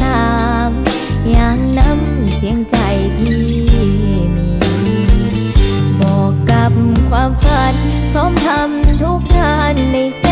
สามอย่างน้ำเสียงใจที่มี บอกกับความฝันพร้อมทำทุกงานในเส้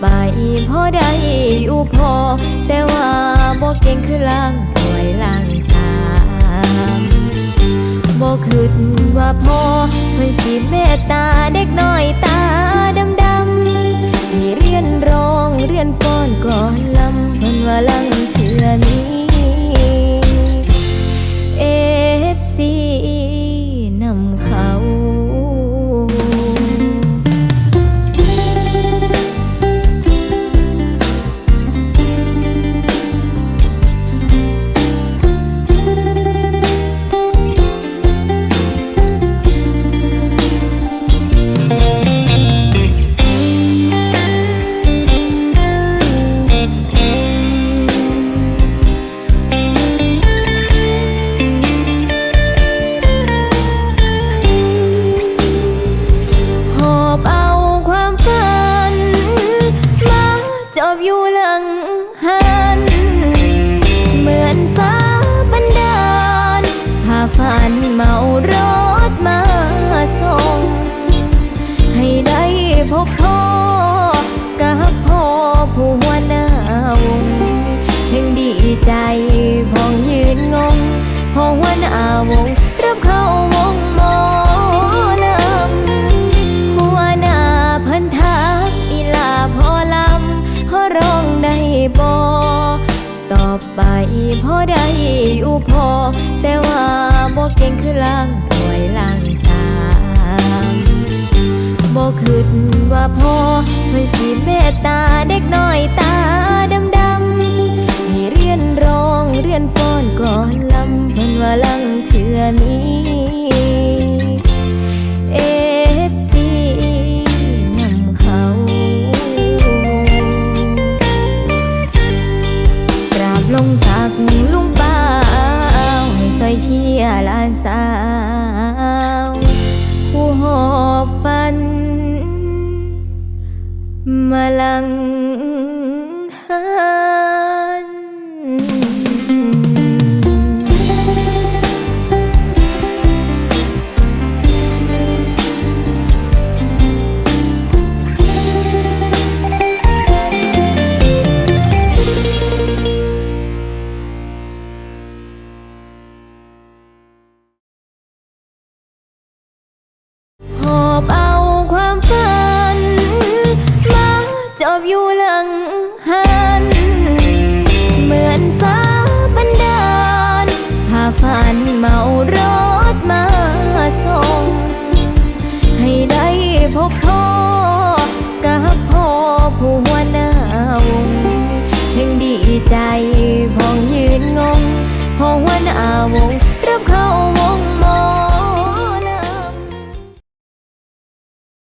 ไปพอได้อยู่พอ แต่ว่าบ่เก่งคือล่างถวยล่างสามบ่คิดว่าพ่อเพิ่นสิเมตตาเด็กน้อย เมารถมาส่ง ให้ได้พบพ่อกับพ่อผู้หัวหน้าวงยังดีใจพองยืนงงพ่อหัวหน้าวงรับเข้าวงหมอลำหัวหน้าพิ่นทักอีลาพ่อลำพ่อร้องได้บ่ต่อไป พอได้อยู่พอ แต่ว่าบ่เก่งคือล้างถ้วยล้างสามบ่คิดว่าพ่อเพิ่นสิเมตตาเด็กน้อยตาดำดำๆให้เรียนร้องเรียนฟ้อนก่อนลำเพิ่นว่าลังเทื่อมี ลงตักลุงป้าให้ซอยเชียหลานสาว ผู้หอบฟัน มาลัง เมารถมาส่ง ให้ได้พบพ่อกับ